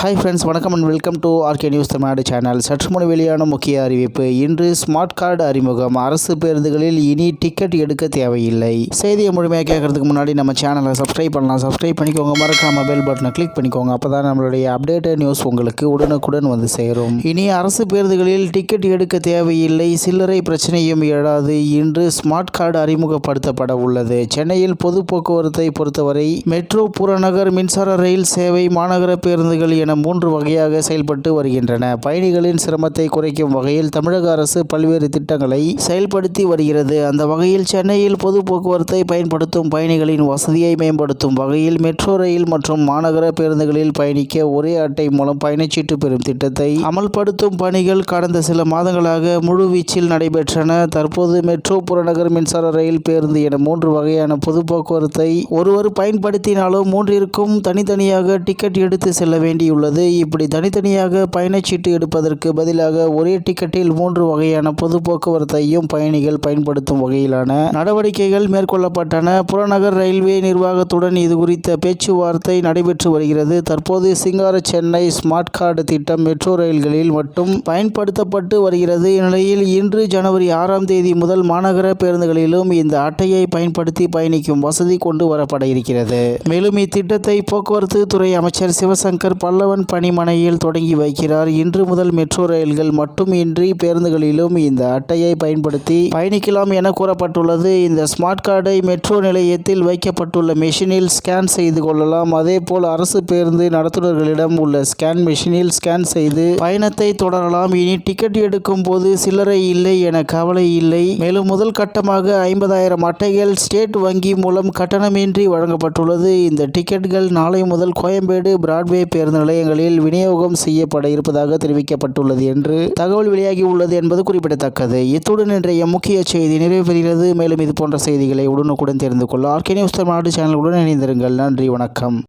Hi friends வணக்கம் and welcome to RK news Tamil Nadu channel சற்று முன் வெளியான முக்கிய அறிவிப்பு இன்று ஸ்மார்ட் கார்டு அறிமுகம். அரசு பேருந்துகளில் இனி டிக்கெட் எடுக்க தேவையில்லை. செய்தியை முழுமையாக கேட்கறதுக்கு முன்னாடி நம்ம சேனலை சப்ஸ்கிரைப் பண்ணலாம். சப்ஸ்கிரைப் பண்ணிக்கோங்க. மறக்காம பெல் பட்டனை கிளிக் பண்ணிக்கோங்க. அப்போ தான் நம்மளுடைய அப்டேட்டட் நியூஸ் உங்களுக்கு உடனுக்குடன் வந்து சேரும். இனி அரசு பேருந்துகளில் டிக்கெட் எடுக்க தேவையில்லை. சில்லறை பிரச்சனையும் எழாது இன்று ஸ்மார்ட் கார்டு அறிமுகப்படுத்தப்பட உள்ளது. சென்னையில் பொது போக்குவரத்தை பொறுத்தவரை மெட்ரோ புறநகர் மின்சார ரயில் சேவை மாநகர பேருந்துகள் என மூன்று வகையாக செயல்பட்டு வருகின்றன. பயணிகளின் சிரமத்தை குறைக்கும் வகையில் தமிழக அரசு பல்வேறு திட்டங்களை செயல்படுத்தி வருகிறது. அந்த வகையில் சென்னையில் பொது போக்குவரத்தை பயன்படுத்தும் பயணிகளின் வசதியை மேம்படுத்தும் வகையில் மெட்ரோ ரயில் மற்றும் மாநகர பேருந்துகளில் பயணிக்க ஒரே அட்டை மூலம் பயணச்சீட்டு பெறும் திட்டத்தை அமல்படுத்தும் பணிகள் கடந்த சில மாதங்களாக முழுவீச்சில் நடைபெற்றன. தற்போது மெட்ரோ புறநகர் மின்சார ரயில் பேருந்து என மூன்று வகையான பொது போக்குவரத்தை ஒருவர் பயன்படுத்தினாலும் மூன்றிற்கும் தனித்தனியாக டிக்கெட் எடுத்து செல்ல கூறியுள்ளது இப்படி தனித்தனியாக பயணச்சீட்டு எடுப்பதற்கு பதிலாக ஒரே டிக்கெட்டில் மூன்று வகையான பொது போக்குவரத்தையும் பயணிகள் பயன்படுத்தும் வகையிலான நடவடிக்கைகள் மேற்கொள்ளப்பட்டன. புறநகர் ரயில்வே நிர்வாகத்துடன் இது குறித்த பேச்சுவார்த்தை நடைபெற்று வருகிறது. தற்போது சிங்கார சென்னை ஸ்மார்ட் கார்டு திட்டம் மெட்ரோ ரயில்களில் மட்டும் பயன்படுத்தப்பட்டு வருகிறது. இந்நிலையில் இன்று ஜனவரி ஆறாம் தேதி முதல் மாநகர பேருந்துகளிலும் இந்த அட்டையை பயன்படுத்தி பயணிக்கும் வசதி கொண்டு வரப்பட இருக்கிறது. மேலும் இத்திட்டத்தை போக்குவரத்து துறை அமைச்சர் சிவசங்கர் பல்லவன் பணிமனையில் தொடங்கி வைக்கிறார். இன்று முதல் மெட்ரோ ரயில்கள் மட்டுமின்றி பேருந்துகளிலும் இந்த அட்டையை பயன்படுத்தி பயணிக்கலாம் என கூறப்பட்டுள்ளது. இந்த ஸ்மார்ட் கார்டை மெட்ரோ நிலையத்தில் வைக்கப்பட்டுள்ள மெஷினில் ஸ்கேன் செய்து கொள்ளலாம். அதேபோல் அரசு பேருந்து நடத்துனர்களிடம் உள்ள ஸ்கேன் மெஷினில் ஸ்கேன் செய்து பயணத்தை தொடரலாம். இனி டிக்கெட் எடுக்கும் போது சில்லறை இல்லை என கவலை இல்லை. மேலும் முதல் கட்டமாக ஐம்பதாயிரம் அட்டைகள் ஸ்டேட் வங்கி மூலம் கட்டணமின்றி வழங்கப்பட்டுள்ளது. இந்த டிக்கெட்டுகள் நாளை முதல் கோயம்பேடு பிராட்வே பேருந்து நிலையங்களில் விநியோகம் செய்யப்பட இருப்பதாக தெரிவிக்கப்பட்டுள்ளது என்று தகவல் வெளியாகி உள்ளது என்பது குறிப்பிடத்தக்கது. இத்துடன் இன்றைய முக்கிய செய்தி நிறைவு பெறுகிறது மேலும் இது போன்ற செய்திகளை உடனுக்குடன் தெரிந்து கொள்ள ஆர்கே நியூஸ் தமிழ்நாடு சேனலுடன் இணைந்திருங்கள். நன்றி வணக்கம்.